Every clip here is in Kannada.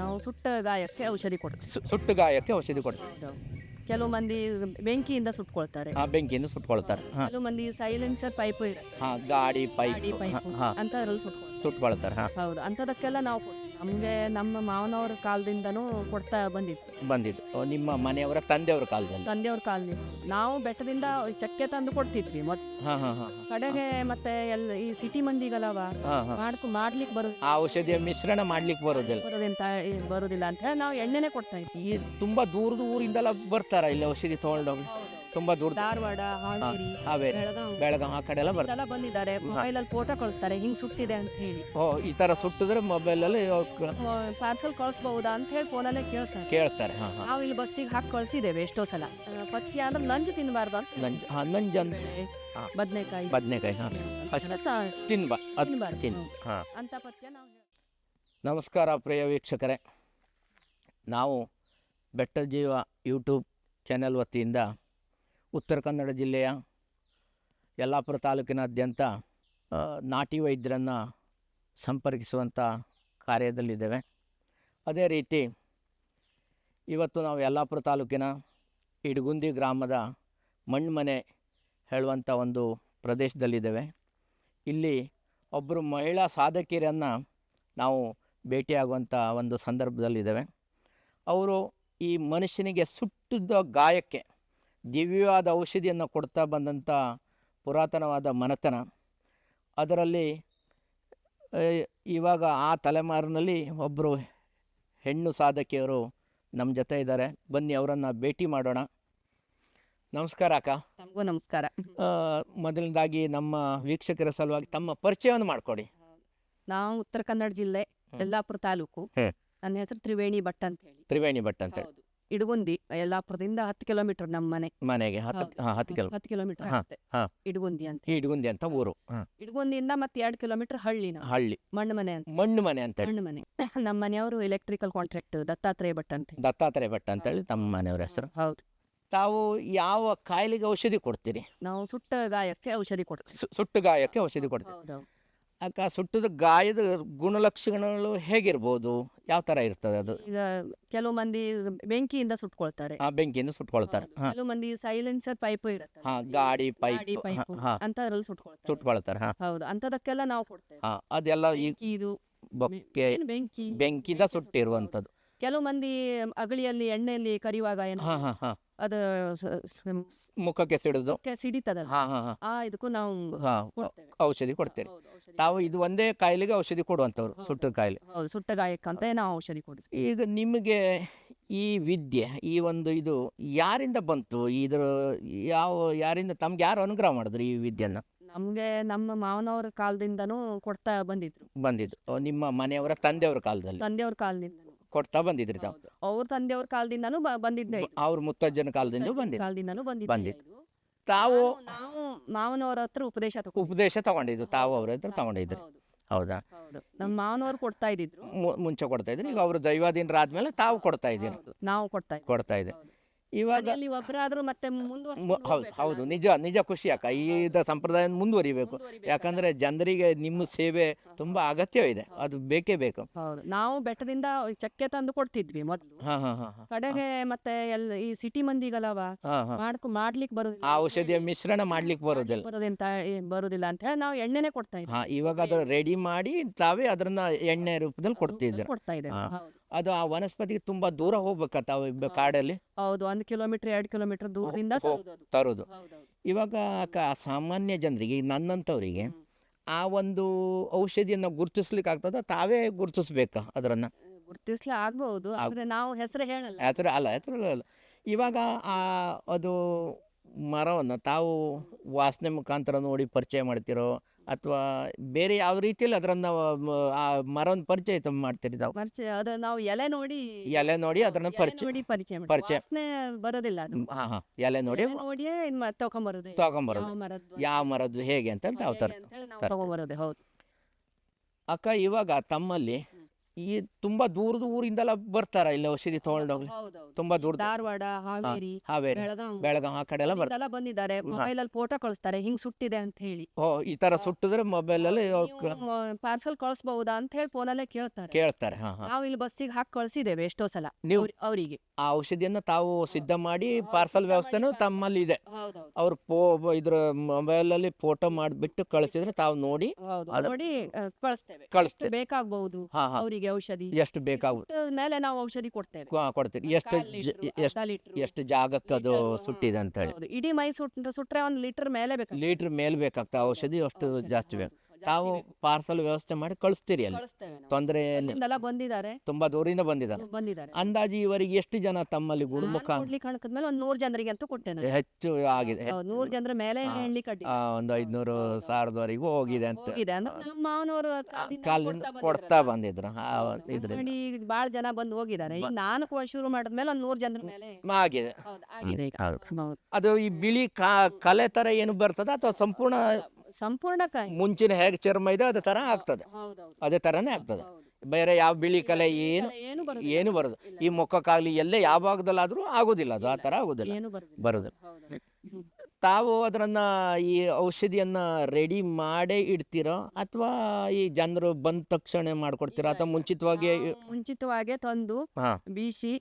ನಾವು ಸುಟ್ಟ ಗಾಯಕ್ಕೆ ಔಷಧಿ ಕೊಡ್ತೀವಿ. ಸುಟ್ಟ ಸುಟ್ಟು ಗಾಯಕ್ಕೆ ಔಷಧಿ ಕೊಡ್ತೀವಿ. ಕೆಲವು ಮಂದಿ ಬೆಂಕಿಯಿಂದ ಸುಟ್ಕೊಳ್ತಾರೆ. ಆ ಬೆಂಕಿಯಿಂದ ಸುಟ್ಕೊಳ್ತಾರೆ. ಹಾಂ. ಕೆಲವು ಮಂದಿ ಸೈಲೆನ್ಸರ್ ಪೈಪ್ ಹಾ ಹಾಂ ಗಾಡಿ ಪೈಪ್ ಗಾಡಿ ಪೈಪ್. ಹಾಂ ಅಂತದ್ರಲ್ಲಿ ಸುಟ್ಕೊಳ್ತಾರೆ. ಸುಟ್ಕೊಳ್ತಾರೆ ಹಾಂ. ಹೌದು. ಅಂತದಕ್ಕೆಲ್ಲ ನಾವು ಕೊಡ್ತೀವಿ. ನಮಗೆ ನಮ್ಮ ಮಾವನವ್ರ ಕಾಲದಿಂದನೂ ಕೊಡ್ತಾ ಬಂದಿತ್ತು. ಬಂದಿದ್ದು ನಿಮ್ಮ ಮನೆಯವರ ತಂದೆಯವರ ಕಾಲದಲ್ಲಿ ತಂದೆಯವ್ರ ಕಾಲದಿಂದ. ನಾವು ಬೆಟ್ಟದಿಂದ ಚಕ್ಕೆ ತಂದು ಕೊಡ್ತಿದ್ವಿ ಮತ್ತೆ ಹಾಂ ಹಾಂ ಹಾಂ ಕಡೆಗೆ ಮತ್ತೆ ಎಲ್ಲ ಈ ಸಿಟಿ ಮಂದಿಗಲ್ಲವ ಹಾ ಹಾಂ. ಮಾಡ್ಕೊ ಮಾಡ್ಲಿಕ್ಕೆ ಬರೋದು ಆ ಔಷಧಿಯ ಮಿಶ್ರಣ ಮಾಡ್ಲಿಕ್ಕೆ ಬರೋದಿಲ್ಲ. ಬರೋದಂತ ಬರೋದಿಲ್ಲ ಅಂತ ಹೇಳಿ ನಾವು ಎಣ್ಣೆನೆ ಕೊಡ್ತಾ ಇದ್ವಿ. ಈ ತುಂಬಾ ದೂರದ ಊರಿಂದೆಲ್ಲ ಬರ್ತಾರ ಇಲ್ಲಿ ಔಷಧಿ ತಗೊಂಡೋಗಿ? ತುಂಬಾ ದೂರ ಧಾರವಾಡ ಹಾವೇರಿ ಹಾವೇರಿ ಬೆಳಗಾವಿ ಬೆಳಗಾಂ ಆ ಕಡೆ ಎಲ್ಲ ಬರ್ತಾರೆ ಇದೆಲ್ಲ ಬಂದಿದ್ದಾರೆ. ಮೊಬೈಲಲ್ಲಿ ಫೋಟೋ ಕಳಿಸ್ತಾರೆ. ಹಿಂಗ್ ಸುಟ್ಟಿದೆ ಅಂತ ಹೇಳಿ. ಓ ಈ ತರ ಸುಟ್ಟಿದ್ರೆ ಮೊಬೈಲಲ್ಲಿ ಪಾರ್ಸಲ್ ಕಳಿಸ್ಬಹುದಾ ಅಂತ ಹೇಳಿ ಫೋನಲ್ಲೇ ಕೇಳ್ತಾರೆ. ಕೇಳ್ತಾರೆ ಹಾಂ ಹಾಂ. ನಾವು ಇಲ್ಲಿ ಬಸ್ಸಿಗೆ ಹಾಕಿ ಕಳಿಸಿದ್ದೇವೆ ಎಷ್ಟೋ ಸಲ. ಪಥ್ಯ ಅಂದ್ರೆ ನಂಜು ತಿನ್ನಬಾರ್ದು ಅಂತ ನಂಜ್ ಹಾಂ ನಂಜನ್ ಹಾ. ಬದನೆಕಾಯಿ. ಬದನೆಕಾಯಿ ಹಾಂ. ತಿನ್ಬ ಅದು ತಿನ್ನಬಾರ್ದು ತಿನ್ ಹಾಂ. ಅಂತ ಪಥ್ಯ ನಾವು ನಮಸ್ಕಾರ ಪ್ರಿಯ ವೀಕ್ಷಕರೇ. ನಾವು ಬೆಟ್ಟ ಜೀವ ಯೂಟ್ಯೂಬ್ ಚಾನೆಲ್ ವತಿಯಿಂದ ಉತ್ತರ ಕನ್ನಡ ಜಿಲ್ಲೆಯ ಯಲ್ಲಾಪುರ ತಾಲೂಕಿನಾದ್ಯಂತ ನಾಟಿ ವೈದ್ಯರನ್ನು ಸಂಪರ್ಕಿಸುವಂಥ ಕಾರ್ಯದಲ್ಲಿದ್ದೇವೆ. ಅದೇ ರೀತಿ ಇವತ್ತು ನಾವು ಯಲ್ಲಾಪುರ ತಾಲೂಕಿನ ಇಡಗುಂದಿ ಗ್ರಾಮದ ಮಣ್ಮನೆ ಹೇಳುವಂಥ ಒಂದು ಪ್ರದೇಶದಲ್ಲಿದ್ದೇವೆ. ಇಲ್ಲಿ ಒಬ್ಬರು ಮಹಿಳಾ ಸಾಧಕಿಯರನ್ನು ನಾವು ಭೇಟಿಯಾಗುವಂಥ ಒಂದು ಸಂದರ್ಭದಲ್ಲಿದ್ದೇವೆ. ಅವರು ಈ ಮನುಷ್ಯನಿಗೆ ಸುಟ್ಟಿದ್ದ ಗಾಯಕ್ಕೆ ದಿವ್ಯವಾದ ಔಷಧಿಯನ್ನು ಕೊಡ್ತಾ ಬಂದಂಥ ಪುರಾತನವಾದ ಮನೆತನ. ಅದರಲ್ಲಿ ಇವಾಗ ಆ ತಲೆಮಾರಿನಲ್ಲಿ ಒಬ್ಬರು ಹೆಣ್ಣು ಸಾಧಕಿಯರು ನಮ್ಮ ಜೊತೆ ಇದ್ದಾರೆ. ಬನ್ನಿ ಅವರನ್ನು ಭೇಟಿ ಮಾಡೋಣ. ನಮಸ್ಕಾರ ಅಕ್ಕ. ನಮಗೂ ನಮಸ್ಕಾರ. ಮೊದಲನೇದಾಗಿ ನಮ್ಮ ವೀಕ್ಷಕರ ಸಲುವಾಗಿ ತಮ್ಮ ಪರಿಚಯವನ್ನು ಮಾಡಿಕೊಡಿ. ನಾವು ಉತ್ತರ ಕನ್ನಡ ಜಿಲ್ಲೆ. ಯಲ್ಲಾಪುರ ತಾಲೂಕು. ನನ್ನ ಹೆಸರು ತ್ರಿವೇಣಿ ಭಟ್ ಅಂತ ಹೇಳಿ. ತ್ರಿವೇಣಿ ಭಟ್ ಅಂತೇಳಿ ಹೌದು. ಇಡಗುಂದಿ ಯಲ್ಲಾಪುರದಿಂದ ಹತ್ತು ಕಿಲೋಮೀಟರ್ ನಮ್ಮ ಮನೆ. ಮನೆಗೆ ಹತ್ತು ಹೌದು. ಹಾಂ ಹತ್ತು ಕಿಲೋ ಹತ್ತು ಕಿಲೋಮೀಟರ್ ಹಾ, ಆಗುತ್ತೆ. ಹಾ. ಇಡಗುಂದಿ ಅಂತ. ಇಡಗುಂದಿ ಅಂತ ಊರು. ಹಾಂ. ಇಡಗುಂದಿಯಿಂದ ಮತ್ತೆ ಎರಡು ಕಿಲೋಮೀಟರ್ ಹಳ್ಳಿ ನಾವು. ಹಳ್ಳಿ. ಮಣ್ಣು ಮನೆ ಅಂತ. ಮಣ್ಣು ಮನೆ ಅಂತ ಮಣ್ಣು ಮನೆ. ನಮ್ಮ ಮನೆಯವರು ಎಲೆಕ್ಟ್ರಿಕಲ್ ಕಾಂಟ್ರಾಕ್ಟ್ ದತ್ತಾತ್ರೇಯ ಭಟ್ ಅಂತ ಹೇಳಿ. ದತ್ತಾತ್ರೇಯ ಭಟ್ ಅಂತೇಳಿ ತಮ್ಮ ಮನೆಯವರ ಹೆಸರು. ಹೌದು. ತಾವು ಯಾವ ಕಾಯಿಲೆಗೆ ಔಷಧಿ ಕೊಡ್ತೀರಿ? ನಾವು ಸುಟ್ಟ ಗಾಯಕ್ಕೆ ಔಷಧಿ ಕೊಡ್ತೀವಿ. ಸು- ಸುಟ್ಟು ಗಾಯಕ್ಕೆ ಔಷಧಿ ಕೊಡ್ತೀವಿ ಅಕ್ಕ ಸುಟ್ಟದ ಗಾಯದ ಗುಣಲಕ್ಷಣಗಳು ಹೇಗಿರ್ಬೋದು? ಯಾವ ತರ ಇರ್ತದೆ ಅದು? ಈಗ ಕೆಲವು ಮಂದಿ ಬೆಂಕಿಯಿಂದ ಸುಟ್ಕೊಳ್ತಾರೆ. ಆ ಬೆಂಕಿಯಿಂದ ಸುಟ್ಕೊಳ್ತಾರೆ. ಹಾಂ. ಕೆಲವು ಮಂದಿ ಸೈಲೆನ್ಸರ್ ಪೈಪ್ ಇರುತ್ತೆ. ಹಾ ಗಾಡಿ ಪೈಪ್ ಗಾಡಿ ಪೈಪ್. ಹಾಂ ಅಂತದ್ರಲ್ಲಿ ಸುಟ್ಕೊಳ್ತಾರೆ. ಸುಟ್ಕೊಳ್ತಾರೆ ಹಾಂ. ಹೌದು. ಅಂತದಕ್ಕೆಲ್ಲ ನಾವು ಕೊಡ್ತೇವೆ. ಹಾಂ ಅದೆಲ್ಲ ಈ ಬೆಂಕಿ ಇದು ಬೊಕ್ಕೆ ಏನು ಬೆಂಕಿ ಬೆಂಕಿಯಿಂದ ಸುಟ್ಟಿರುವಂಥದ್ದು. ಕೆಲವು ಮಂದಿ ಅಗಳಿಯಲ್ಲಿ ಎಣ್ಣೆಯಲ್ಲಿ ಕರಿಯುವಾಗ ಏನು ಹಾ ಹಾ ಹಾಂ. ಅದು ಸ- ಸ- ಮುಖಕ್ಕೆ ಸಿಡಿದು. ಸಿಡಿತದಲ್ಲ ಹಾಂ ಹಾಂ ಹಾಂ. ಆ ಇದಕ್ಕೂ ನಾವು ಹಾಂ ಕೊಡ್ತೇವೆ. ಔಷಧಿ ಕೊಡ್ತೀರಿ ಹೌದು, ಔಷಧಿ ತಾವು ಇದು ಒಂದೇ ಕಾಯಿಲೆಗೆ ಔಷಧಿ ಕೊಡುವಂಥವ್ರು ಸುಟ್ಟ ಕಾಯಿಲೆ. ಹೌದು ಸುಟ್ಟ ಗಾಯಕ್ಕಂತ ನಾವು ಔಷಧಿ ಕೊಡ್ತೀವಿ ಈಗ ನಿಮಗೆ ಈ ವಿದ್ಯೆ ಈ ಒಂದು ಇದು ಯಾರಿಂದ ಬಂತು? ಇದ್ರ ಯಾವ ಯಾರಿಂದ ತಮ್ಗೆ ಯಾರು ಅನುಗ್ರಹ ಮಾಡಿದ್ರು ಈ ವಿದ್ಯೆಯನ್ನು? ನಮ್ಗೆ ನಮ್ಮ ಮಾವನವ್ರ ಕಾಲದಿಂದನೂ ಕೊಡ್ತಾ ಬಂದಿದ್ರು. ಬಂದಿದ್ದು. ಓ, ನಿಮ್ಮ ಮನೆಯವರ ತಂದೆಯವರ ಕಾಲದಲ್ಲಿ. ತಂದೆಯವ್ರ ಕಾಲದಿಂದನೂ. ಕೊಡ್ತಾ ಬಂದಿದ್ರಿ ತಾವು. ಅವ್ರ ತಂದೆಯವ್ರ ಕಾಲದಿಂದನೂ ಬಂದಿದ್ದೆ ಇದು. ಅವ್ರ ಮುತ್ತಜ್ಜನ ಕಾಲದಿಂದ ಬಂದಿದ್ದು. ಕಾಲದಿಂದನೂ ಬಂದಿದ್ದೆ ಬಂದಿದ್ದು. ಇದು. ತಾವು ನಾವು ಮಾವನವರ ಹತ್ರ ಉಪದೇಶ. ಉಪದೇಶ ತಗೊಂಡಿದ್ರು ತಾವು ಅವ್ರ ಹತ್ರ ತಗೊಂಡಿದ್ರು. ಹೌದು, ಹೌದಾ? ಹೌದು. ನಮ್ಮ ಮಾವನವ್ರು ಕೊಡ್ತಾ ಇದ್ದಿದ್ರು. ಮು- ಮುಂಚೆ ಕೊಡ್ತಾ ಇದ್ರಿ. ಈಗ ಅವರು ದೈವಾಧೀನರಾದ್ಮೇಲೆ ತಾವು ಕೊಡ್ತಾ ಇದ್ದೀರಿ. ನಾವು ಕೊಡ್ತಾ ಕೊಡ್ತಾ ಇದ್ದೀರಿ. ಇವಾಗ ಮನೆಯಲ್ಲಿ ಒಬ್ಬರಾದ್ರೂ ಮತ್ತೆ ಮು- ಮುಂದುವರ್ಸ್ಕೊಂಡು ಹೌದು ಹೋಗ್ಬೇಕಲ್ಲ. ಹೌದು. ನಿಜ ನಿಜ ಖುಷಿ ಅಕ್ಕ. ಈ ಸಂಪ್ರದಾಯ ಮುಂದುವರಿಬೇಕು. ಮುಂದುವರಿಬೇಕಲ್ಲ. ಯಾಕಂದ್ರೆ ಜನರಿಗೆ ನಿಮ್ಮ ಸೇವೆ ತುಂಬಾ ಅಗತ್ಯವಿದೆ. ಅದು ಬೇಕೇ ಬೇಕು. ಹೌದು. ನಾವು ಬೆಟ್ಟದಿಂದ ಚಕ್ಕೆ ತಂದು ಕೊಡ್ತಿದ್ವಿ ಮೊದಲು. ಹಾ ಹಾ ಹಾ ಹಾ. ಕಡೆಗೆ ಮತ್ತೆ ಎಲ್ಲ ಈ ಸಿಟಿ ಮಂದಿಗಲ್ಲವ? ಹಾ ಹಾ. ಮಾಡ್ಕೊ ಮಾಡ್ಲಿಕ್ಕೆ ಬರೋದಿಲ್ಲ. ಆ ಔಷಧಿಯ ಮಿಶ್ರಣ ಮಾಡ್ಲಿಕ್ಕೆ ಬರೋದಿಲ್ಲ. ಬರೋದಂತ ಬರೋದಿಲ್ಲ ಅಂತ ಹೇಳಿ ನಾವು ಎಣ್ಣೆನೆ ಕೊಡ್ತಾ ಇದ್ವಿ. ಹಾ ಇವಾಗ ಅದ್ರ ರೆಡಿ ಮಾಡಿ ತಾವೇ ಅದ್ರನ್ನ ಎಣ್ಣೆ ರೂಪದಲ್ಲಿ ಕೊಡ್ತಾ ಇದ್ದೇವೆ. ಹಾ. ಹೌದು. ಅದು ಆ ವನಸ್ಪತಿಗೆ ತುಂಬಾ ದೂರ ಹೋಗ್ಬೇಕಾ ತಾವು ಕಾಡಲ್ಲಿ. ಹೌದು ಒಂದು ಕಿಲೋಮೀಟರ್ ಎರಡು ಕಿಲೋಮೀಟರ್ ದೂರದಿಂದ ತರೋದು. ಇವಾಗ ಸಾಮಾನ್ಯ ಜನರಿಗೆ ನನ್ನಂತವರಿಗೆ ನನ್ನಂಥವರಿಗೆ ಆ ಒಂದು ಔಷಧಿಯನ್ನು ಗುರುತಿಸ್ಲಿಕ್ಕೆ ಆಗ್ತದ? ತಾವೇ ಗುರುತಿಸ್ಬೇಕಾ ಅದರನ್ನ? ಗುರ್ತಿಸ್ಲಿ ಆಗ್ಬಹುದು ಆದ್ರೆ ನಾವು ಹೆಸರು ಹೇಳಲ್ಲ. ಥರ ಅಲ್ಲ ಥರ ಅಲ್ಲ. ಇವಾಗ ಆ ಅದು ಮರವನ್ನು ತಾವು ವಾಸನೆ ಮುಖಾಂತರ ನೋಡಿ ಪರಿಚಯ ಮಾಡ್ತಿರೋ ಅಥವಾ ಬೇರೆ ಯಾವ ರೀತಿಯಲ್ಲಿ ಅದರನ್ನ ಆ ಮರವನ್ನು ಪರಿಚಯ ಮಾಡ್ತೀರಿ ನಾವು? ಪರಿಚಯ ಅದು ನಾವು ಎಲೆ ನೋಡಿ ಎಲೆ ನೋಡಿ ಅದನ್ನ ಪರಿಚಯ ನೋಡಿ ಪರಿಚಯ ಮಾಡ್ತೀವಿ. ಪರಿಚಯ. ವಾಸನೆ ಬರೋದಿಲ್ಲ ಅದು. ಹಾ ಹಾ ಎಲೆ ನೋಡಿ ಎಲೆ ನೋಡಿಯೇ ಇನ್ ಮ- ತಗೊಂಬರೋದು ತಗೊಂಬರೋದು. ಯಾವ ಮರದ್ದು ಯಾವ ಮರದ್ದು ಹೇಗೆ ಅಂತ ಹೇಗೆ ಅಂತೇಳಿ ನಾವು. ತಗೊಂಬರೋದು ಹೌದು. ಅಕ್ಕ ಇವಾಗ ತಮ್ಮಲ್ಲಿ ಈ ತುಂಬಾ ದೂರದ ಊರಿಂದೆಲ್ಲ ಬರ್ತಾರ ಇಲ್ಲಿ ಔಷಧಿ ತಗೊಂಡೋಗಿ? ತುಂಬಾ ದೂರ ಧಾರವಾಡ ಹಾವೇರಿ ಹಾವೇರಿ ಬೆಳಗಾಂ. ಬೆಳಗಾಂ ಆ ಕಡೆ ಎಲ್ಲ ಬರ್ತಾರೆ. ಬಂದಿದ್ದಾರೆ. ಮೊಬೈಲ್ ಅಲ್ಲಿ ಫೋಟೋ ಕಳಿಸ್ತಾರೆ. ಹಿಂಗ್ ಸುಟ್ಟಿದೆ ಅಂತ ಹೇಳಿ. ಓ ಈ ತರ ಸುಟ್ಟಿದ್ರೆ ಮೊಬೈಲ್ ಅಲ್ಲಿ ಪಾರ್ಸಲ್ ಕಳಿಸಬಹುದಾ ಅಂತ ಹೇಳಿ ಫೋನಲ್ಲೇ ಕೇಳ್ತಾರೆ. ಕೇಳ್ತಾರೆ ಹಾ ನಾವು ಇಲ್ಲಿ ಬಸ್ಸಿಗೆ ಹಾಕಿ ಕಳ್ಸಿದ್ದೇವೆ ಎಷ್ಟೋ ಸಲ ನೀವು ಅವ್ರ್- ಅವರಿಗೆ. ಆ ಔಷಧಿಯನ್ನು ತಾವು ಸಿದ್ಧ ಮಾಡಿ ಪಾರ್ಸಲ್ ವ್ಯವಸ್ಥೆನೂ ತಮ್ಮಲ್ಲಿ ಇದೆ ಅವ್ರ ಪೋ ಇದ್ರ ಮೊಬೈಲ್ ಅಲ್ಲಿ ಫೋಟೋ ಮಾಡಿಬಿಟ್ಟು ಕಳಿಸಿದ್ರೆ ತಾವು ನೋಡಿ ನೋಡಿ ಕಳಿಸ್ತೇವೆ. ಕಳಿಸ್ತೇವೆ. ಬೇಕಾಗಬಹುದು ಹಾ ಔಷಧಿ ಎಷ್ಟು ಬೇಕಾಗುತ್ತೆ ಮೇಲೆ ನಾವು ಔಷಧಿ ಕೊಡ್ತೇವೆ. ಕೊ- ಕೊಡ್ತೀರಿ. ಎಷ್ಟು ಜ- ಎಷ್ಟು ಎಷ್ಟು ಜಾಗಕ್ಕೆ ಅದು ಸುಟ್ಟಿದೆ ಅಂತ ಹೇಳಿ ಇಡೀ ಮೈ ಸುಟ್ ಸುಟ್ರೆ ಒಂದ್ ಲೀಟರ್ ಮೇಲೆ ಬೇಕು ಲೀಟ್ರ್ ಮೇಲೆ ಬೇಕಾಗ್ತದೆ. ಔಷಧಿ ಅಷ್ಟು ಜಾಸ್ತಿ ಬೇಕು. ತಾವು ಪಾರ್ಸಲ್ ವ್ಯವಸ್ಥೆ ಮಾಡಿ ಕಳಿಸ್ತೀರಿ ಅಲ್ಲಿ. ಕಳಿಸ್ತೇವೆ ನಾವು. ತೊಂದರೆ ಅಲ್ಲಿಂದೆಲ್ಲ ಬಂದಿದ್ದಾರೆ. ತುಂಬಾ ದೂರಿಂದ ಬಂದಿದ್ದಾರೆ. ಬಂದಿದ್ದಾರೆ. ಅಂದಾಜು ಇವರಿಗೆ ಎಷ್ಟು ಜನ ತಮ್ಮಲ್ಲಿ ಗುಣಮುಖ ಕೊಡ್ಲಿಕ್ಕೆ ಒಂದ್ ನೂರ್ ಜನರಿಗೆ ಅಂತ ಕೊಟ್ಟೆ ಹೆಚ್ಚು ಆಗಿದೆ. ಹೆ- ಹೌದು, ನೂರ್ ಜನರ ಮೇಲೆ ಹೇಳಿ ಕಟ್ಟಿ ಅಡ್ಡಿ ಆ, ಒಂದು ಐದ್ನೂರು ಸಾವಿರದವರೆಗೂ ಹೋಗಿದೆ ಅಂತ. ಹೋಗಿದೆ ಅಂದ್ರೆ ನಮ್ಮ ಮಾವನವರು ಕೊಡ್ತಾ ಬಂದಿದ್ರು. ಆ, ಇದ್ರಿಂದ. ಮಾಡಿ ಬಾಳ್ ಜನ ಬಂದು ಹೋಗಿದ್ದಾರೆ. ಈಗ ನಾನು ಕೊ- ಶುರು ಮಾಡಿದ್ಮೇಲೆ ಒಂದ್ ನೂರ್ ಜನರ ಮೇಲೆ ಆಗಿದೆ. ಹೌದು, ಆಗಿದೆ. ಈಗ. ಹೌದು. ಹೌದು. ಅದು ಈ ಬಿಳಿ ಕಾ- ಕಲೆ ತರ ಏನು ಬರ್ತದ ಅಥವಾ ಸಂಪೂರ್ಣ ಸಂಪೂರ್ಣ ಕಾಯಿ. ಮುಂಚಿನ ಹೇಗೆ ಚರ್ಮ ಇದೆ ಅದೇ ತರ ಆಗ್ತದೆ. ಹೌದೌದು. ಅದೇ ತರನೇ ಆಗ್ತದೆ. ಬೇರೆ ಯಾವ ಬಿಳಿ ಕಲೆ ಏನು ಏನು ಬರೋದು ಈ ಮುಖಕ್ಕಾಗ್ಲಿ ಎಲ್ಲೇ ಯಾವ ಭಾಗದಲ್ಲಾದ್ರೂ ಆಗೋದಿಲ್ಲ ಅದು ಆ ತರ ಆಗೋದಿಲ್ಲ. ಬರೋದು ಬರುದಿಲ್ಲ. ತಾವು ಅದರನ್ನ ಈ ಔಷಧಿಯನ್ನ ರೆಡಿ ಮಾಡೇ ಇಡ್ತೀರೋ? ಅಥವಾ ಈ ಜನರು ಬಂದ ತಕ್ಷಣ ಮಾಡ್ಕೊಡ್ತೀರಾ? ಅಥವಾ ಮುಂಚಿತವಾಗಿ ಮುಂಚಿತವಾಗೇ ತಂದು ಹಾ. ಬೀಸಿ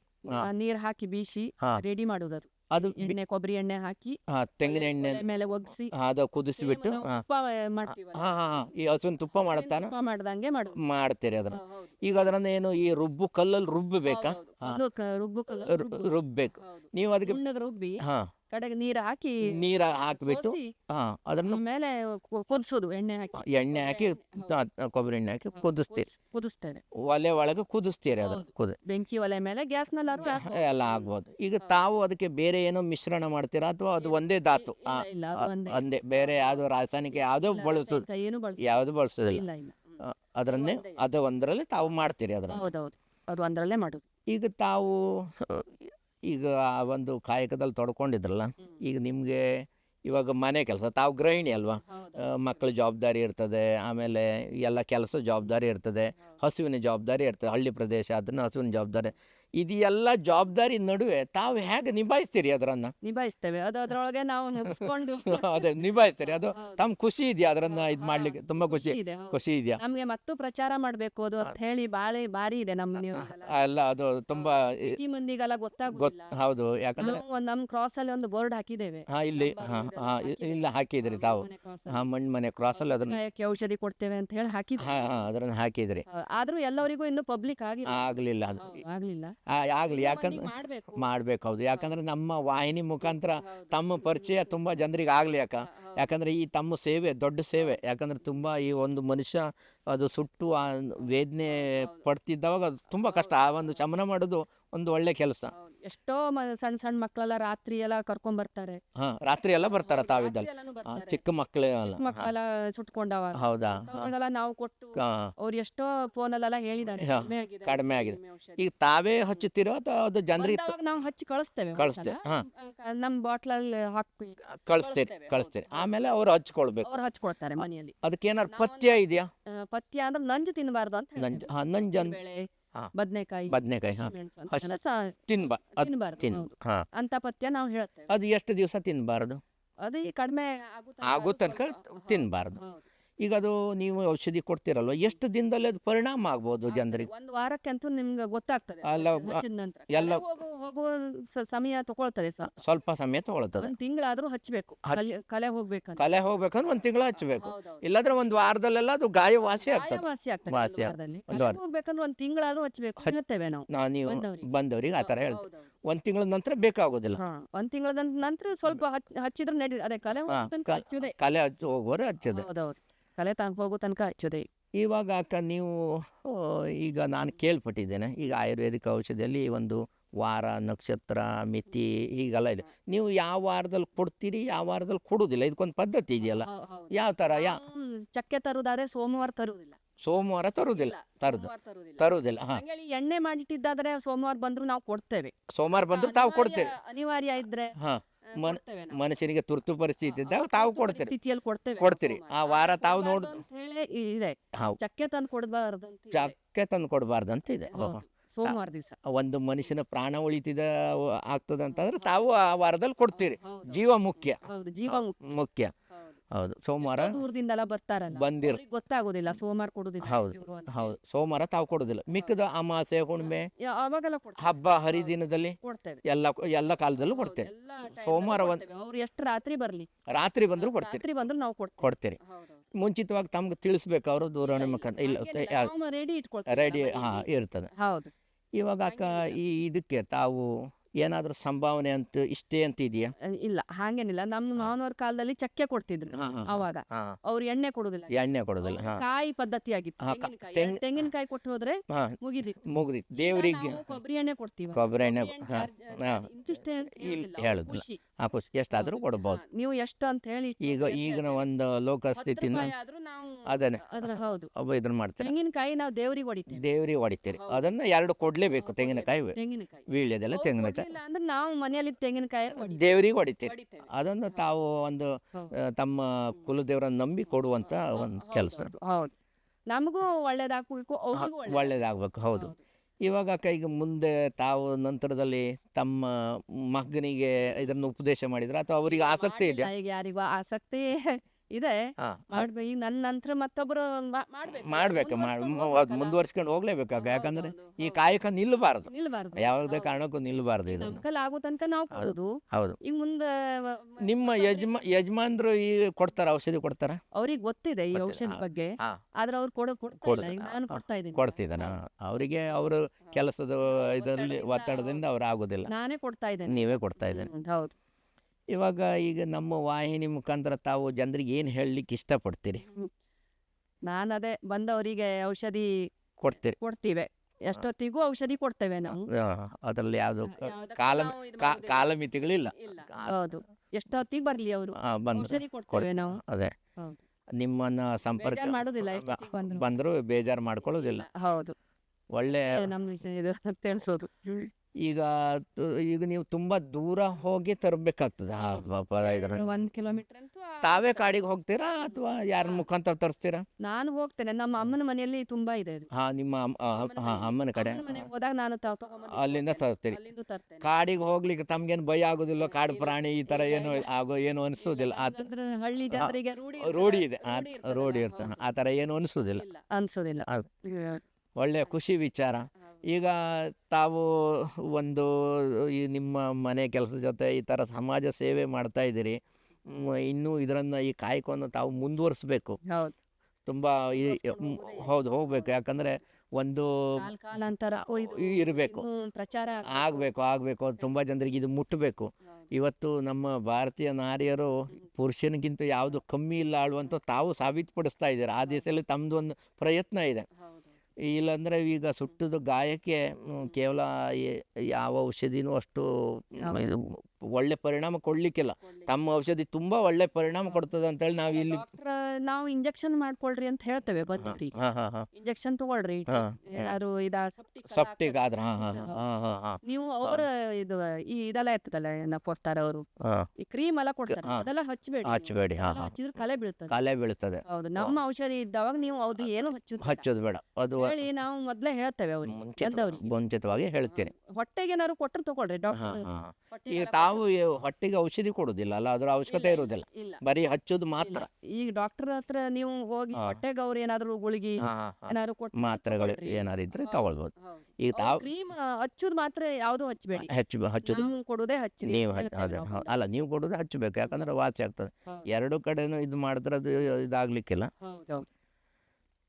ನೀರ್ ಹಾಕಿ ಬೀಸಿ ಹಾ. ರೆಡಿ ಮಾಡುದು ಅದು ಎಣ್ಣೆ ಕೊಬ್ಬರಿ ಎಣ್ಣೆ ಹಾಕಿ ಹಾ, ತೆಂಗಿನ ಎಣ್ಣೆ ಮೇಲೆ ಒಗ್ಸಿ ಅದ ಕುದಿಸ್ಬಿಟ್ಟು ನಾವು ಹಾ. ತುಪ್ಪ ಮಾಡ್ತೀವಲ್ಲ, ಹಾ ಹಾ ಹಾ. ಈ ಹಸುವಿನ ತುಪ್ಪ ಮಾಡತ್ತಾನ ತುಪ್ಪ ಮಾಡ್ದಂಗೆ ಮಾಡು ಮಾಡ್ತೀರಿ ಅದನ್ನ. ಈಗ ಅದರನ್ನ ಏನು ಈ ರುಬ್ಬು ಕಲ್ಲಲ್ಲಿ ರುಬ್ಬಬೇಕಾ? ಹಾ. ಕಲ್ಲು ಕ- ರುಬ್ಬು ಕಲ್ಲು. ರುಬ್ಬೇಕು ನೀವು ಅದಕ್ಕೆ ನುಣ್ಣಗೆ ರುಬ್ಬಿ ಹಾ. ಕಡೆಗೆ ನೀರು ಹಾಕಿ ನೀರ ಹಾಕ್ಬಿಟ್ಟು ಸೋಸಿ, ಹಾ ಅದನ್ನು ಆಮೇಲೆ ಕು- ಕುದಿಸೋದು ಎಣ್ಣೆ ಹಾಕಿ. ಎಣ್ಣೆ ಹಾಕಿ. ತ- ಕೊಬ್ಬರಿ ಎಣ್ಣೆ ಹಾಕಿ ಕುದಿಸ್ತೀರಿ. ಕುದಿಸ್ತೇನೆ. ಒಲೆ ಒಳಗೆ ಕುದಿಸ್ತೀರಿ ಅದು ಕುದ ಬೆಂಕಿ ಒಲೆ ಮೇಲೆ ಗ್ಯಾಸ್ನಲ್ಲಿ ಎಲ್ಲ ಆಗ್ಬೋದು ಈಗ ತಾವು ಅದಕ್ಕೆ ಬೇರೆ ಏನೋ ಮಿಶ್ರಣ ಮಾಡ್ತೀರಾ ಅಥವಾ ಅದು ಒಂದೇ ಧಾತು? ಆ, ಇಲ್ಲ ಆ, ಅದು ಒಂದೇ. ಒಂದೇ ಬೇರೆ ಯಾವ್ದು ರಾಸಾಯನಿಕ ಯಾವ್ದೋ ಬಳಸೋದು. ರಾಸಾಯನಿಕ ಏನು ಬಳಸ ಯಾವ್ದು ಬಳಸೋದಿಲ್ಲ. ಇಲ್ಲ ಇಲ್ಲ. ಆ, ಒಂದೇ. ಅದು ಒಂದರಲ್ಲಿ ತಾವು ಮಾಡ್ತೀರಿ ಅದನ್ನ ಹೌದೌದು. ಅದು ಒಂದರಲ್ಲೇ ಮಾಡುದು. ಈಗ ತಾವು ಆ, ಈಗ ಆ ಒಂದು ಕಾಯಕದಲ್ಲಿ ತೊಡ್ಕೊಂಡಿದ್ರಲ್ಲ ಈಗ ನಿಮಗೆ ಇವಾಗ ಮನೆ ಕೆಲಸ ತಾವು ಗೃಹಿಣಿ ಅಲ್ವಾ? ಮಕ್ಕಳ ಜವಾಬ್ದಾರಿ ಇರ್ತದೆ ಆಮೇಲೆ ಎಲ್ಲ ಕೆಲಸ ಜವಾಬ್ದಾರಿ ಇರ್ತದೆ ಹಸುವಿನ ಜವಾಬ್ದಾರಿ ಇರ್ತದೆ ಹಳ್ಳಿ ಪ್ರದೇಶ ಆದ್ರೂ ಹಸುವಿನ ಜವಾಬ್ದಾರಿ ಇದು ಎಲ್ಲ ಜವಾಬ್ದಾರಿ ನಡುವೆ ತಾವು ಹೇಗೆ ನಿಭಾಯಿಸ್ತೀರಿ ಅದರನ್ನ? ನಿಭಾಯಿಸ್ತೇವೆ. ಅದು ಅದರೊಳಗೆ ನಾವು ಮುಗಿಸ್ಕೊಂಡು ಅದೇ ನಿಭಾಯಿಸ್ತೀರಿ. ಅದು. ತಮ್ಮ ಖುಷಿ ಇದೆಯಾ ಅದರನ್ನ ಇದು ಮಾಡ್ಲಿಕ್ಕೆ? ತುಂಬಾ ಖುಷಿ. ಇದೆ ಹೌದು. ಖುಷಿ ಇದೆಯಾ? ನಮ್ಗೆ ಮತ್ತು ಪ್ರಚಾರ ಮಾಡ್ಬೇಕು ಅದು ಅಂತ ಹೇಳಿ ಬಾಳೆ ಬಾರಿ ಇದೆ ನಮ್ಮ ಅಲ್ಲ ಅದು ತುಂಬಾ ಈ- ಮುಂದಿಗೆಲ್ಲ ಗೊತ್ತಾಗುತ್ತೆ ಗೊತ್ ಹೌದು ಯಾಕಂದ್ರೆ ನಾವು ಒಂದ್ ನಮ್ ಕ್ರಾಸ್ ಅಲ್ಲಿ ಒಂದು ಬೋರ್ಡ್ ಹಾಕಿದ್ದೇವೆ. ಹಾ ಇಲ್ಲಿ ಹಾ. ಇಲ್ಲ ಹಾಕಿದ್ರಿ ತಾವು. ಮನೆ cross ಹಾ ಮಣ್ಣ ಮನೆ ಕ್ರಾಸಲ್ಲಿ ಅದನ್ನ ಗಾಯಕ್ಕೆ ಔಷಧಿ ಕೊಡ್ತೇವೆ ಅಂತ ಹೇಳಿ ಹಾಕಿದ್ರಿ ಹಾ ಹಾ ಅದನ್ನ ಹಾಕಿದ್ರಿ. ಆದ್ರೂ ಎಲ್ಲರಿಗೂ ಇನ್ನು ಪಬ್ಲಿಕ್ ಆಗಿಲ್ಲ. ಆಗ್ಲಿಲ್ಲ ಅದು. ಆಗ್ಲಿಲ್ಲ. ಆಗ್ಲಿ ಯಾಕಂದ್ರೆ ಮಾಡಬೇಕು. ಹೌದು. ಯಾಕಂದ್ರೆ ನಮ್ಮ ವಾಹಿನಿ ಮುಖಾಂತರ ತಮ್ಮ ಪರಿಚಯ ತುಂಬಾ ಜನರಿಗೆ ಆಗಲಿ ಯಾಕ? ಯಾಕಂದರೆ ಈ ತಮ್ಮ ಸೇವೆ ದೊಡ್ಡ ಸೇವೆ. ಯಾಕಂದ್ರೆ ತುಂಬಾ ಈ ಒಂದು ಮನುಷ್ಯ ಅದು ಸುಟ್ಟು ಆ ವೇದನೆ ಪಡ್ತಿದ್ದವಾಗ ಅದು ತುಂಬಾ ಕಷ್ಟ. ಆ ಒಂದು ಶಮನ ಮಾಡೋದು ಒಂದು ಒಳ್ಳೆ ಕೆಲಸ. ಎಷ್ಟೋ ಸಣ್ಣ ಸಣ್ಣ ಮಕ್ಕಳೆಲ್ಲ ರಾತ್ರಿ ಎಲ್ಲ ಕರ್ಕೊಂಡ್ ಬರ್ತಾರೆ. ಹಾ ರಾತ್ರಿ ಎಲ್ಲ ಬರ್ತಾರ. ತಾವಿದ್ದಲ್ಲಿ ಎಲ್ಲಾನು. ಚಿಕ್ಕ ಮಕ್ಕಳೇ ಮಕ್ಕಳೆಲ್ಲ ಸುಟ್ಕೊಂಡವ. ಹೌದಾ? ಹಾ. ನಾವು ಕೊಟ್ಟು ಹಾ. ಅವ್ರು ಎಷ್ಟೋ ಫೋನಲ್ಲೆಲ್ಲ ಹೇಳಿದ್ದಾರೆ ಹಾ, ಕಡಿಮೆ ಆಗಿದೆ. ಕಡಿಮೆ ಆಗಿದೆ. ಕಡಿಮೆ ಔಷಧಿ. ಈಗ ತಾವೇ ಹಚ್ಚುತ್ತೀರೋ ಅಥವಾ ಅದು ಜನರಿಗೆ ನಾವು ಹಚ್ಚಿ ಕಳಿಸ್ತೇವೆ ಕಳಿಸ್ತೇವೆ, ಹಾ. ನಮ್ ಬಾಟ್ಲಲ್ಲಿ ಹಾಕಿ ಕಳಿಸ್ತೀರಿ ಕಳಿಸ್ತೇವೆ, ಕಳಿಸ್ತೀರಿ. ಆಮೇಲೆ ಅವ್ರು ಹಚ್ಕೊಳ್ಬೇಕು. ಅವ್ರು ಹಚ್ಕೊಳ್ತಾರೆ ಮನೆಯಲ್ಲಿ. ಅದಕ್ಕೆ ಏನಾರ ಪಥ್ಯ ಇದೆಯಾ? ಆ, ಪಥ್ಯ ಅಂದ್ರೆ ನಂಜು ತಿನ್ನಬಾರ್ದು ಅಂತ ನಂಜ್. ಹಾ ನಂಜ್ ಬೇಳೆ ಹಾ. ಬದನೆಕಾಯಿ ಬದನೆಕಾಯಿ ಹಾ. ಹಸಿ- ತಿನ್ಬ ಅದ್ ತಿನ್ನಬಾರ್ದು ತಿನ್ ಹಾ. ಅಂತ ಪಥ್ಯ ನಾವು ಹೇಳ್ತೇವೆ ಅದು ಎಷ್ಟು ದಿವಸ ತಿನ್ನಬಾರ್ದು ಅದು ಈ ಕಡಿಮೆ ಆಗೋ ತನಕ ಹೌದು, ತಿನ್ನಬಾರ್ದು ಹೌದು. ಈಗ ಅದು ನೀವು ಔಷಧಿ ಕೊಡ್ತೀರಲ್ವ ಎಷ್ಟು ದಿನದಲ್ಲಿ ಅದು ಪರಿಣಾಮ ಆಗ್ಬೋದು ಜನರಿಗೆ? ಒಂದು ವಾರಕ್ಕಂತೂ ನಿಮ್ಗೆ ಗೊತ್ತಾಗ್ತದೆ ಅಲ್ಲ, ಹಚ್ಚಿದ ನಂತರ. ಎಲ್ಲ- ಹೋಗು- ಹೋಗುವ ಸ- ಸಮಯ ತಗೊಳ್ತದೆ ಸರ್ ಸ್ವಲ್ಪ ಸಮಯ ತಗೊಳ್ತದೆ. ಒಂದ್ ತಿಂಗಳಾದ್ರೂ ಹಚ್ಚಬೇಕು ಹಚ್- ಕಲೆ- ಕಲೆ ಹೋಗ್ಬೇಕಂತ. ಕಲೆ ಹೋಗ್ಬೇಕಂದ್ರೆ ಒಂದು ತಿಂಗಳು ಹಚ್ಚಬೇಕು ಹೌದೌದು. ಇಲ್ಲಾಂದ್ರೆ ಒಂದು ವಾರದಲ್ಲೆಲ್ಲ ಅದು ಗಾಯ ವಾಸಿ ಆಗ್ತದೆ. ವಾಸಿ ಆಗ್ತದೆ ವಾಸಿ ಒಂದು ಆಗ್- ವಾರದಲ್ಲಿ. ಒಂದು ಕಲೆ ವಾರ. ಹೋಗ್ಬೇಕಂದ್ರೆ ಒಂದ್ ತಿಂಗಳಾದ್ರೂ ಹಚ್ಚಬೇಕು ಹಚ್ಚುತ್ತೇವೆ ಹೇಳ್ತೇವೆ ನಾವು. ನಾ ನೀವು ಬಂದವ್ರಿಗೆ. ಬಂದವ್ರಿಗೆ ಆ ತರ ಹೇಳ್ತೀವಿ. ಹೌದೌದು. ಒಂದು ತಿಂಗಳ ನಂತರ ಬೇಕಾಗೋದಿಲ್ಲ. ಹಾ ಒಂದ್ ತಿಂಗಳ ನಂತರ ಸ್ವಲ್ಪ ಹಚ್- ಹಚ್ಚಿದ್ರೆ ನಡಿ ಅದೇ ಕಲೆ ಕಲೆ ಹಚ್ಚಿ ಹೋಗೋರು ಹಚ್ಚದೆ. ಹೌದೌದು. ಕಲೆ ಹೋಗೋ ತನಕ ಹಚ್ಚದೆ. ಇವಾಗ ಅಕ್ಕ ನೀವು ಈಗ ನಾನು ಕೇಳ್ಪಟ್ಟಿದ್ದೇನೆ. ಈಗ ಆಯುರ್ವೇದಿಕ್ ಔಷಧಿಯಲ್ಲಿ ಒಂದು ವಾರ ನಕ್ಷತ್ರ ಮಿತಿ ಹೀಗೆಲ್ಲ ಇದೆ. ನೀವು ಯಾವ ವಾರದಲ್ಲಿ ಕೊಡ್ತೀರಿ ಯಾವ ವಾರದಲ್ಲಿ ಕೊಡೋದಿಲ್ಲ ಇದಕ್ಕೊಂದು ಪದ್ಧತಿ ಇದೆಯಲ್ಲ. ಯಾವ ಥರ ಯಾ ಚಕ್ಕೆ ತರುದಾದ್ರೆ ಸೋಮವಾರ ತರುವುದಿಲ್ಲ. ಸೋಮವಾರ ತರುವುದಿಲ್ಲ. ತರುದು. ತರುವುದಿಲ್ಲ. ಎಣ್ಣೆ ಮಾಡಿಟ್ಟಿದ್ದಾದ್ರೆ ಸೋಮವಾರ ಬಂದ್ರು ನಾವು ಕೊಡ್ತೇವೆ. ಸೋಮವಾರ ಬಂದ್ರು ತಾವು ಕೊಡ್ತೇವೆ. ಅನಿವಾರ್ಯ- ಅನಿವಾರ್ಯ ಇದ್ರೆ ಹಾಂ. ಮನ್- ಕೊಡ್ತೇವೆ ನಾವು. ಮನುಷ್ಯನಿಗೆ ತುರ್ತು ಪರಿಸ್ಥಿತಿ ಇದ್ದಾಗ ತಾವು ತುರ್ತು ಕೊಡ್ತೀರಿ ಸ್ಥಿತಿಯಲ್ಲಿ ಕೊಡ್ತೇವೆ. ಕೊಡ್ತೀರಿ. ಆ ವಾರ ತಾವು ಕೊಡ್ಬಾರ್ದು ನೋಡ್- ಅಂತ ಹೇಳಿ ಇದೆ. ಹೌದು. ಚಕ್ಕೆ ತಂದು ಕೊಡಬಾರ್ದು ಅಂತ ಇದೆ. ಚಕ್ಕೆ ತಂದು ಕೊಡಬಾರ್ದು ಅಂತ ಇದೆ. ಹೌದು. ಸೋಮವಾರ ದಿವಸ. ಒಂದು ಮನುಷ್ಯನ ಪ್ರಾಣ ಉಳಿತಿದ ಆಗ್ತದಂತಂದ್ರೆ ತಾವು ಆ ವಾರದಲ್ಲಿ ಕೊಡ್ತೀರಿ. ಜೀವ ಮುಖ್ಯ. ಹೌದು ಜೀವ ಮುಖ್ಯ. ಮುಖ್ಯ. ಹೌದು. ಸೋಮವಾರ ದೂರದಿಂದೆಲ್ಲ ಬರ್ತಾರಲ್ಲ. ಬಂದಿರ್ ಅವ್ರಿಗೆ ಗೊತ್ತಾಗೋದಿಲ್ಲ. ಸೋಮವಾರ ಕೊಡುದಿಲ್ಲ ಹೌದು, ಇವ್ರು ಅಂತ ಹೌದು. ಸೋಮವಾರ ತಾವು ಕೊಡೋದಿಲ್ಲ. ಮಿಕ್ಕದ ಅಮಾಸೆ ಹುಣ್ಣಿಮೆ ಯಾ- ಅವಾಗೆಲ್ಲ ಹಬ್ಬ ಹರಿದಿನದಲ್ಲಿ ಕೊಡ್ತೇವೆ. ಎಲ್ಲ ಎಲ್ಲ ಕಾಲದಲ್ಲೂ ಕೊಡ್ತೇವೆ. ಹೌದು, ಎಲ್ಲ time ಸೋಮವಾರ ನಲ್ಲಿ ಒಂದ್- ಕೊಡ್ತೇವೆ. ಅವ್ರು ಎಷ್ಟು ರಾತ್ರಿ ಬರ್ಲಿ? ರಾತ್ರಿ ಬಂದ್ರು ಕೊಡ್ತೀರಿ. ರಾತ್ರಿ ಬಂದ್ರು ನಾವು ಕೊಡ್ತೇವೆ. ಕೊಡ್ತೀರಿ. ಮುಂಚಿತವಾಗಿ ತಮ್ಗೆ ತಿಳಿಸ್ಬೇಕು ಅವರು ದೂರವಾಣಿ ಮುಖಾಂತರ ಇಲ್ಲ ರೆಡಿ ಇಟ್ಕೊಳ್ತೇವೆ. ರೆಡಿ ಹಾ. ಇರ್ತದೆ. ಹೌದು. ಇವಾಗ ಅಕ್ಕ ಈ ಇದಕ್ಕೆ ತಾವು ಏನಾದರೂ ಸಂಭಾವನೆ ಅಂತ ಇಷ್ಟೇ ಅಂತ ಇದೆಯಾ? ಇಲ್ಲ ಹಾಗೇನಿಲ್ಲ. ನಮ್ಮ ಮಾವನವ್ರ ಕಾಲದಲ್ಲಿ ಚಕ್ಕೆ ಕೊಡ್ತಿದ್ರು ಅವಾಗ. ಅವ್ರು ಎಣ್ಣೆ ಕೊಡುದಿಲ್ಲ ಎಣ್ಣೆ ಕೊಡೋದಿಲ್ಲ ಕಾಯಿ ಪದ್ಧತಿ ಆಗಿತ್ತು. ಹಾ, ಕ- ತೆಂಗಿನಕಾಯಿ ಕೊಟ್ಟು ಹೋದ್ರೆ ಹಾಂ ಮುಗಿದಿತ್ತು. ಮುಗ್ದಿತ್ತು. ದೇವರಿಗೆ ನಾವು ಕೊಬ್ಬರಿ ಎಣ್ಣೆ ಕೊಡ್ತೀವಿ. ಕೊಬ್ಬರಿ ಎಣ್ಣೆ ಹಾಂ ಹಾಂ. ಇಂತಿಷ್ಟೇ ಅಂತ ಇಲ್ಲಿ ಹೇಳುದಿಲ್ಲ, ಹೇಳುದಿಲ್ಲ. ಖುಷಿ. ಹಾಂ ಖುಷಿ. ಎಷ್ಟಾದರೂ ಕೊಡ್ಬೋದು. ಹಾ, ನೀವು ಎಷ್ಟು ಅಂತ ಹೇಳಿ ಈಗ ಈಗಿನ ಒಂದು ಲೋಕ ಹತ್ತು ಸ್ಥಿತಿನ ರೂಪಾಯಿ ಆದ್ರೂ ನಾವು ಅದನ್ನೇ. ಅದ್ರ ಹೌದು. ಒಬ್ಬ ಇದನ್ನ ಮಾಡ್ತಾರೆ. ತೆಂಗಿನಕಾಯಿ ನಾವು ದೇವ್ರಿಗೆ ಹೊಡಿತೀವಿ. ದೇವ್ರಿಗೆ ಹೊಡಿತೀರಿ. ಅದನ್ನ ಎರಡು ಕೊಡ್ಲೇಬೇಕು ತೆಂಗಿನಕಾಯಿ. ತೆಂಗಿನಕಾಯಿ. ವೀಳ್ಯದೆಲ್ಲ ತೆಂಗಿನಕಾಯಿ. ಕೊಡ್ಲಿಲ್ಲ ಅಂದ್ರೆ ನಾವು ಮನೆಯಲ್ಲಿ ತೆಂಗಿನಕಾಯಿ. ದೇವ್ರಿಗೆ ಹೊಡಿತೀರಿ ಹೊಡಿತೇವೆ. ಅದನ್ನು ತಾವು ಒಂದು. ಆ, ತಮ್ಮ ಕುಲದೇವರನ್ನ ನಂಬಿ ಕೊಡುವಂತ ಒಂದು ಕೆಲಸ ಹೌದು, ನಮಗೂ ಒಳ್ಳೇದಾಗಬೇಕು ಅವ್ರಿಗೂ ಒಳ್ಳೇದಾಗ್ಬೇಕು. ಒಳ್ಳೇದಾಗ್ಬೇಕು ಹೌದು ಇವಾಗ ಕೈಗೆ ಈಗ ಮುಂದೆ ತಾವು ನಂತರದಲ್ಲಿ ತಮ್ಮ ಮಗನಿಗೆ ಇದನ್ನು ಉಪದೇಶ ಮಾಡಿದ್ರೆ ಅಥವಾ ಅವರಿಗೆ ಆಸಕ್ತಿ ಇದೆ ಇದೆಯಾ ಈಗ ಯಾರಿಗೂ ಆಸಕ್ತಿ ಇದೆ. ಹಾ ಮಾಡ್ಬೇಕು ಈಗ ನನ್ನ ನಂತರ ಮತ್ತೊಬ್ರು ಮಾ- ಮಾಡ್ಬೇಕು. ಮಾಡ್ಬೇಕು ಮಾಡ್- ಮುಂದುವರ್ಸ್ಕೊಂಡು ಹೋಗ್ಲೇಬೇಕು. ಮುಂದುವರ್ಸ್ಕೊಂಡು ಹೋಗ್ಲೇಬೇಕಾಗ ಯಾಕಂದ್ರೆ ಈ. ಕಾಯಕ ನಿಲ್ಲಬಾರದು ನಿಲ್ಬಾರ್ದು. ಯಾವುದೇ. ಕಾರಣಕ್ಕೂ ನಿಲ್ಲಬಾರ್ದು ಇದು ನಮ್ ಕೈಲಿ ಆಗೋ ತನಕ ನಾವು ಕೊಡೋದು. ಹೌದು. ಈಗ ಮುಂದೆ ನಿಮ್ಮ ಯಜಮಾ ಯಜಮಾನ್ರು ಈ ಕೊಡ್ತಾರ ಔಷಧಿ ಕೊಡ್ತಾರ? ಅವ್ರಿಗೆ ಗೊತ್ತಿದೆ ಈ ಔಷಧಿ. ಬಗ್ಗೆ. ಹಾ. ಆದ್ರೆ ಅವ್ರು ಕೊಡೋ ಕೊಡ್ತಾ ಇಲ್ಲ. ಕೊಡುದು, ಈಗ ನಾನು. ಕೊಡ್ತಾ ಇದ್ದೀನಿ. ಕೊಡ್ತಿದ್ದಾನ ಅವರಿಗೆ ಅವರು ಕೆಲಸದ ಇದರಲ್ಲಿ ಒತ್ತಡದಿಂದ ಅವ್ರ ಆಗೋದಿಲ್ಲ. ನಾನೇ ಕೊಡ್ತಾ ಇದ್ದೇನೆ. ನೀವೇ ಕೊಡ್ತಾ ಇದ್ದೇನೆ ಹೌದು. ಇವಾಗ ಈಗ ನಮ್ಮ ವಾಹಿನಿ ಮುಖಾಂತರ ತಾವು ಜನರಿಗೆ ಏನು ಹೇಳಲಿಕ್ಕೆ ಇಷ್ಟಪಡ್ತೀರಿ? ನಾನು ಅದೇ ಬಂದವರಿಗೆ ಔಷಧಿ ಕೊಡ್ತೀರಿ. ಕೊಡ್ತೀವಿ. ಎಷ್ಟೊತ್ತಿಗೂ ಔಷಧಿ ಕೊಡ್ತೇವೆ ನಾವು. ಅದರಲ್ಲಿ ಯಾವುದು ಕಾಲ. ಕಾಲಮಿತಿಗಳಿಲ್ಲ. ಹೌದು. ಎಷ್ಟೊತ್ತಿಗೆ ಬರಲಿ ಅವರು? ಔಷಧಿ ಕೊಡ್ತೇವೆ ನಾವು. ಅದೇ. ನಿಮ್ಮನ್ನ ಸಂಪರ್ಕ ಮಾಡೋದಿಲ್ಲ ಬಂದ್ರು. ಬೇಜಾರು ಮಾಡ್ಕೊಳ್ಳೋದಿಲ್ಲ. ಹೌದು. ಒಳ್ಳೆ ನಮ್ಮ ವಿಷಯ ಇದು ತಿಳಿಸೋದು ಈಗ ಈಗ ನೀವು ತುಂಬಾ ದೂರ ಹೋಗಿ ತರಬೇಕಾಗ್ತದೆ. ಒಂದ್ ಕಿಲೋಮೀಟರ್ ಅಂತೂ ಆ- ತಾವೇ ಕಾಡಿಗೆ ಹೋಗ್ತೀರಾ ಅಥವಾ ಯಾರ ಮುಖಾಂತರ ತರಿಸ್ತೀರಾ? ನಾನು ಹೋಗ್ತೇನೆ. ನಮ್ಮ ಅಮ್ಮನ ಮನೆಯಲ್ಲಿ ತುಂಬಾ ಇದೆ ಅದು. ಹಾ ನಿಮ್ಮ ಆ, ಅಮ್ಮನ ಕಡೆ. ಅಮ್ಮನ ಮನೆಗೆ ಹೋದಾಗ ನಾನು ತಗೊಂಬಂದು ಅಲ್ಲಿಂದ. ತರ್ತೀರಿ. ಅಲ್ಲಿಂದ ತರ್ತೇನೆ. ಕಾಡಿಗೆ ಹೋಗ್ಲಿಕ್ಕೆ ತಮ್ಗೇನು ಭಯ ಆಗೋದಿಲ್ಲ? ಕಾಡು ಪ್ರಾಣಿ ಈ ತರ ಏನು ಆಗೋ ಏನು ಅನಿಸುದಿಲ್ಲ ಆ ತ- ಯಾಕಂದ್ರೆ ಹಳ್ಳಿ ಜನರಿಗೆ ರೂಢಿ ಇದೆ. ಆ- ರೂಢಿ ಇರ್ತದೆ. ಆ ಥರ ಏನು ಅನಿಸೋದಿಲ್ಲ ಇಲ್ಲ, ಅನ್ಸೋದಿಲ್ಲ ಹೌದು. ಒಳ್ಳೆಯ ಖುಷಿ ವಿಚಾರ. ಈಗ ತಾವು ಒಂದು ಈ ನಿಮ್ಮ ಮನೆ ಕೆಲಸದ ಜೊತೆ ಈ ಥರ ಸಮಾಜ ಸೇವೆ ಮಾಡ್ತಾ ಇದ್ದೀರಿ. ಇನ್ನೂ ಇದರನ್ನು ಈ ಕಾಯಕವನ್ನು ತಾವು ಮುಂದುವರಿಸ್ಬೇಕು. ತುಂಬ ಈ. ಹೌದು ಹೋಗ್ಬೇಕು. ಯಾಕಂದರೆ ಒಂದು ಕಾಲ್ ಕಾಲಾಂತರ ಇರಬೇಕು. ಪ್ರಚಾರ ಆಗ್ಬೇಕು. ಆಗಬೇಕು ತುಂಬ ಜನರಿಗೆ ಇದು ಮುಟ್ಟಬೇಕು ಇವತ್ತು ನಮ್ಮ ಭಾರತೀಯ ನಾರಿಯರು ಪುರುಷನಿಗಿಂತ ಯಾವುದು ಕಮ್ಮಿ ಇಲ್ಲ ಆಳುವಂತ ತಾವು ಸಾಬೀತುಪಡಿಸ್ತಾ ಇದ್ದಾರೆ. ಆ ದಿಸೆಯಲ್ಲಿ ತಮ್ಮದೊಂದು ಪ್ರಯತ್ನ ಇದೆ. ಇಲ್ಲಾಂದರೆ ಈಗ ಸುಟ್ಟದ ಗಾಯಕ್ಕೆ ಕೇವಲ ಯಾವ ಔಷಧಿನೂ ಅಷ್ಟು ಒಳ್ಳೆ ಪರಿಣಾಮ ಕೊಡ್ಲಿಕ್ಕಿಲ್ಲ. ತಮ್ಮ ಔಷಧಿ ತುಂಬಾ ಒಳ್ಳೆ ಪರಿಣಾಮ ಕೊಡ್ತದೆ ಅಂತೇಳಿ ನಾವು ಇಲ್ಲಿ ಡಾಕ್ಟ್ರ ನಾವು ಇಂಜೆಕ್ಷನ್ ಮಾಡ್ಕೊಳ್ರಿ ಅಂತ ಹೇಳ್ತೇವೆ ಬಂದ್ರಿ ಹಾಂ ಹಾಂ ಹಾಂ ಇಂಜೆಕ್ಷನ್ ತಗೊಳ್ರಿ ಹಾಂ ಏನಾದ್ರು ಇದ septic ಎಲ್ಲ ಸಪ್ಟಿಕ್ ಆಗ್ತದೆ. ಆದ್ರೆ ಹಾಂ ಹಾಂ ಹಾಂ ಹಾಂ ಹಾಂ. ನೀವು ಅವರ ಇದು ಈ ಇದೆಲ್ಲ ಇರ್ತದಲ್ಲ ಏನ ಕೊಡ್ತಾರ ಅವರು. ಹಾಂ. ಈ ಕ್ರೀಮ್ ಎಲ್ಲ ಕೊಡ್ತಾರೆ. ಹಾ. ಅದೆಲ್ಲ ಹಚ್ಚಬೇಡಿ ನೀವು. ಹಚ್ಚಬೇಡಿ ಹಾಂ ಅದೆಲ್ಲ ಹಾಂ. ಹಚ್ಚಿದ್ರೆ ಕಲೆ ಬೀಳ್ತದೆ. ಕಲೆ ಬೀಳ್ತದೆ. ಹೌದು ನಮ್ಮ ಔಷಧಿ ಇದ್ದವಾಗ ನೀವು ಅದು ಏನು ಹಚ್ಚುದು ಹಚ್ಚೋದು ಬೇಡ. ಅದು ಹೇಳಿ ನಾವು ಮೊದ್ಲೇ ಹೇಳ್ತೇವೆ ಅವ್ರಿಗೆ ಮುಂಚಿತ ಬಂದವ್ರಿಗೆ. ಮುಂಚಿತವಾಗಿ ಹೇಳ್ತೀನಿ. ಹೊಟ್ಟೆಗೆ ಏನಾದ್ರು ಕೊಟ್ಟರು ತಗೊಳ್ರಿ ಹಾಂ ಡಾಕ್ಟರ್ ಹಾಂ. ಈಗ ತಾವು ಈ ಹೊಟ್ಟೆಗೆ ಔಷಧಿ ಕೊಡೋದಿಲ್ಲ ಅಲ್ಲ ಅದ್ರ ಅವಶ್ಯಕತೆ ಇರೋದಿಲ್ಲ. ಇಲ್ಲ. ಬರೀ ಹಚ್ಚೋದು ಮಾತ್ರ. ಈಗ ಡಾಕ್ಟರ್ ಹತ್ರ ನೀವು ಹೋಗಿ. ಹೊಟ್ಟೆಗೆ ಅವ್ರು ಏನಾದ್ರು ಗುಳಿಗೆ ಹಾಂ ಹಾಂ ಹಾಂ. ಏನಾದ್ರು ಕೊಟ್ಟು ಮಾತ್ರೆಗಳು ಏನಾರು ಇದ್ರೆ ತಗೊಳ್ಬೋದು. ಈಗ ತಾವು ಕ್ರೀಮ್ ಹಚ್ಚುದು ಮಾತ್ರ ಯಾವ್ದು ಹಚ್ಚಬೇಡಿ. ಹೆಚ್ಚು ಹಚ್ಚೋದು. ನಾವು ಕೊಡುದೇ ಹಚ್ಚಿ ನೀವು ಹಚ್- ಅದೇ ಹೌದು. ಅಲ್ಲ ನೀವು ಕೊಡೋದು ಹಚ್ಚಬೇಕು. ಯಾಕಂದ್ರೆ ವಾಸಿ ಆಗ್ತದೆ. ಎರಡು ಕಡೆನೂ ಇದು ಮಾಡಿದ್ರೆ ಅದು ಇದಾಗ್ಲಿಕ್ಕಿಲ್ಲ.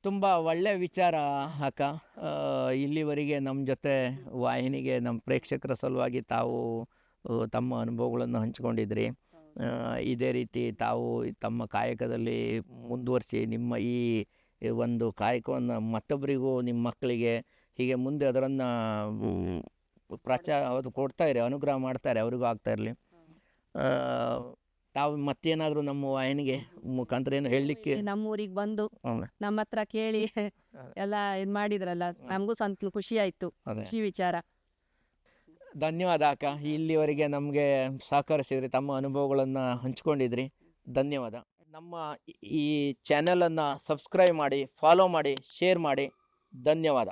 ತುಂಬ ಒಳ್ಳೆಯ ವಿಚಾರ ಅಕ್ಕ. ಆ, ಇಲ್ಲಿವರೆಗೆ ನಮ್ಮ ಜೊತೆ ವಾಹಿನಿಗೆ ನಮ್ಮ ಪ್ರೇಕ್ಷಕರ ಸಲುವಾಗಿ ತಾವು ತಮ್ಮ ಅನುಭವಗಳನ್ನು ಹಂಚಿಕೊಂಡಿದ್ರಿ. ಇದೇ ರೀತಿ ತಾವು ತಮ್ಮ ಕಾಯಕದಲ್ಲಿ ಮುಂದುವರಿಸಿ ನಿಮ್ಮ ಈ ಒಂದು ಕಾಯಕವನ್ನು ಮತ್ತೊಬ್ಬರಿಗೂ ನಿಮ್ಮ ಮಕ್ಕಳಿಗೆ ಹೀಗೆ ಮುಂದೆ ಅದರನ್ನು ಪ್ರಚಾರ ಅದು ಕೊಡ್ತಾಯಿರಿ ಅನುಗ್ರಹ ಮಾಡ್ತಾರೆ ಅವರಿಗೂ ಆಗ್ತಾ ಇರಲಿ. ತಾವು ಮತ್ತೇನಾದರೂ ನಮ್ಮ ವಾಹಿನಿಗೆ ಮುಖಾಂತರ ಏನು ಹೇಳಲಿಕ್ಕೆ ನಮ್ಮ ಊರಿಗೆ ಬಂದು. ನಮ್ಮ ಹತ್ರ ಕೇಳಿ ಎಲ್ಲ ಇದು ಮಾಡಿದ್ರಲ್ಲ ನಮಗೂ ಸಂತ ಖುಷಿ ಆಯಿತು ಖುಷಿ ವಿಚಾರ. ಧನ್ಯವಾದ ಅಕ್ಕ. ಇಲ್ಲಿವರೆಗೆ ನಮಗೆ ಸಹಕರಿಸಿದ್ರಿ ತಮ್ಮ ಅನುಭವಗಳನ್ನು ಹಂಚ್ಕೊಂಡಿದ್ರಿ. ಧನ್ಯವಾದ. ನಮ್ಮ ಈ ಚಾನಲನ್ನು ಸಬ್ಸ್ಕ್ರೈಬ್ ಮಾಡಿ ಫಾಲೋ ಮಾಡಿ ಶೇರ್ ಮಾಡಿ. ಧನ್ಯವಾದ.